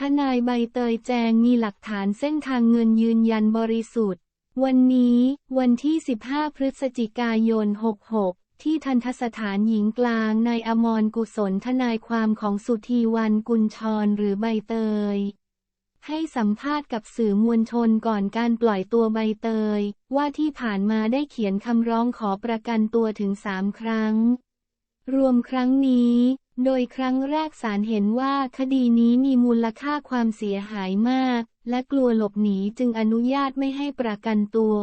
ทนายใบเตยแจงมีหลักฐานเส้นทางเงินยืนยันบริสุทธิ์ วันนี้ วันที่ 15 พฤศจิกายน 66 ที่ทันทสถานหญิงกลางในอมรกุศลทนายความของสุธีวันกุลชรหรือใบเตย ให้สัมภาษณ์กับสื่อมวลชนก่อนการปล่อยตัวใบเตย ว่าที่ผ่านมาได้เขียนคำร้องขอประกันตัวถึงสามครั้งรวมครั้งนี้ โดยครั้งแรกศาลเห็นว่าคดีนี้มีมูลค่าความเสียหายมาก และกลัวหลบหนีจึงอนุญาตไม่ให้ประกันตัว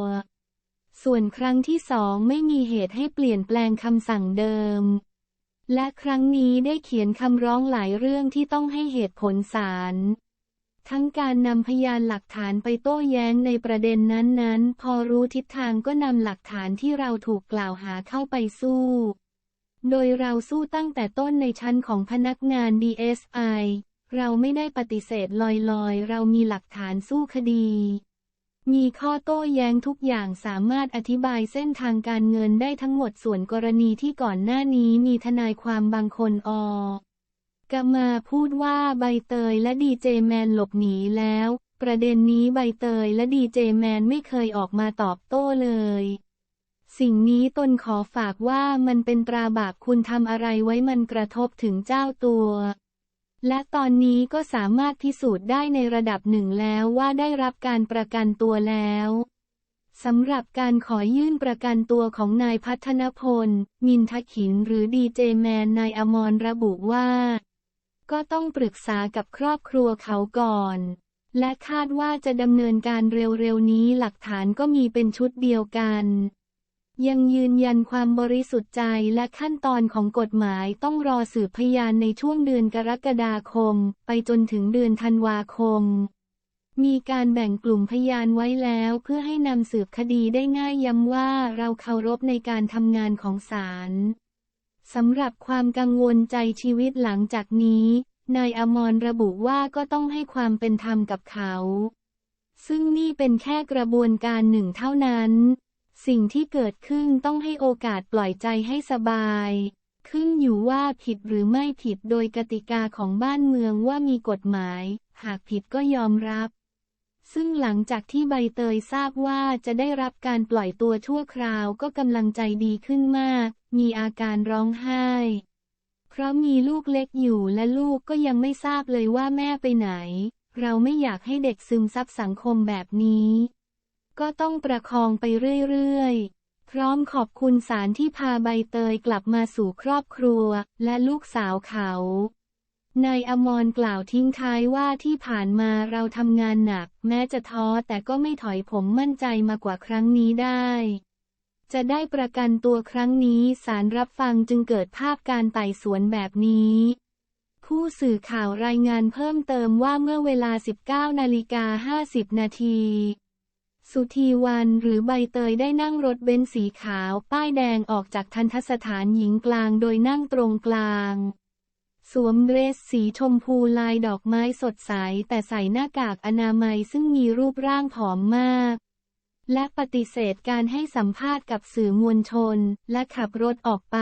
ส่วนครั้งที่สองไม่มีเหตุให้เปลี่ยนแปลงคำสั่งเดิม และครั้งนี้ได้เขียนคำร้องหลายเรื่องที่ต้องให้เหตุผลศาลทั้งการนำพยานหลักฐานไปโต้แย้งในประเด็นนั้นๆ พอรู้ทิศทางก็นำหลักฐานที่เราถูกกล่าวหาเข้าไปสู้ โดยเราสู้ตั้งแต่ต้นในชั้นของพนักงาน DSI เราไม่ได้ปฏิเสธลอยๆ เรามีหลักฐานสู้คดี มีข้อโต้แย้งทุกอย่างสามารถอธิบายเส้นทางการเงินได้ทั้งหมดส่วนกรณีที่ก่อนหน้านี้มีทนายความบางคนออกมาพูดว่าใบเตยและดีเจแมนหลบหนีแล้ว ประเด็นนี้ใบเตยและดีเจแมนไม่เคยออกมาตอบโต้เลย สิ่งนี้ตนขอฝากว่ามันเป็นตราบาปคุณทำอะไรไว้มันกระทบถึงเจ้าตัว และตอนนี้ก็สามารถพิสูจน์ได้ในระดับหนึ่งแล้วว่าได้รับการประกันตัวแล้วสำหรับการขอยื่นประกันตัวของนายพัฒนพล มินทขินหรือดีเจแมนนายอมรระบุว่า ก็ต้องปรึกษากับครอบครัวเขาก่อน และคาดว่าจะดำเนินการเร็วๆนี้หลักฐานก็มีเป็นชุดเดียวกัน ยังยืนยันความบริสุทธิ์ใจและขั้นตอนของกฎหมายต้องรอสืบพยานในช่วงเดือนกรกฎาคม ไปจนถึงเดือนธันวาคม มีการแบ่งกลุ่มพยานไว้แล้วเพื่อให้นำสืบคดีได้ง่ายย้ำว่าเราเคารพในการทำงานของศาลสำหรับความกังวลใจชีวิตหลังจากนี้ นายอมรระบุว่าก็ต้องให้ความเป็นธรรมกับเขา ซึ่งนี่เป็นแค่กระบวนการหนึ่งเท่านั้น สิ่งที่เกิดขึ้นต้องให้โอกาสปล่อยใจให้สบาย ขึ้นอยู่ว่าผิดหรือไม่ผิดโดยกติกาของบ้านเมืองว่ามีกฎหมาย หากผิดก็ยอมรับ ซึ่งหลังจากที่ใบเตยทราบว่าจะได้รับการปล่อยตัวชั่วคราวก็กำลังใจดีขึ้นมาก มีอาการร้องไห้ เพราะมีลูกเล็กอยู่และลูกก็ยังไม่ทราบเลยว่าแม่ไปไหน เราไม่อยากให้เด็กซึมซับสังคมแบบนี้ ก็ต้องประคองไปเรื่อยๆ พร้อมขอบคุณศาลที่พาใบเตยกลับมาสู่ครอบครัวและลูกสาวเขานายอมรกล่าวทิ้งท้ายว่าที่ผ่านมาเราทำงานหนัก แม้จะท้อแต่ก็ไม่ถอยผมมั่นใจมากว่าครั้งนี้ได้ จะได้ประกันตัวครั้งนี้ศาลรับฟังจึงเกิดภาพการไต่สวนแบบนี้ ผู้สื่อข่าวรายงานเพิ่มเติมว่าเมื่อเวลา 19นาฬิกา50นาที สุธีวันหรือใบเตยได้นั่งรถเบนซ์สีขาว ป้ายแดงออกจากทันทสถานหญิงกลางโดยนั่งตรงกลาง สวมเดรสสีชมพูลายดอกไม้สดใส แต่ใส่หน้ากากอนามัยซึ่งมีรูปร่างผอมมาก และปฏิเสธการให้สัมภาษณ์กับสื่อมวลชน และขับรถออกไป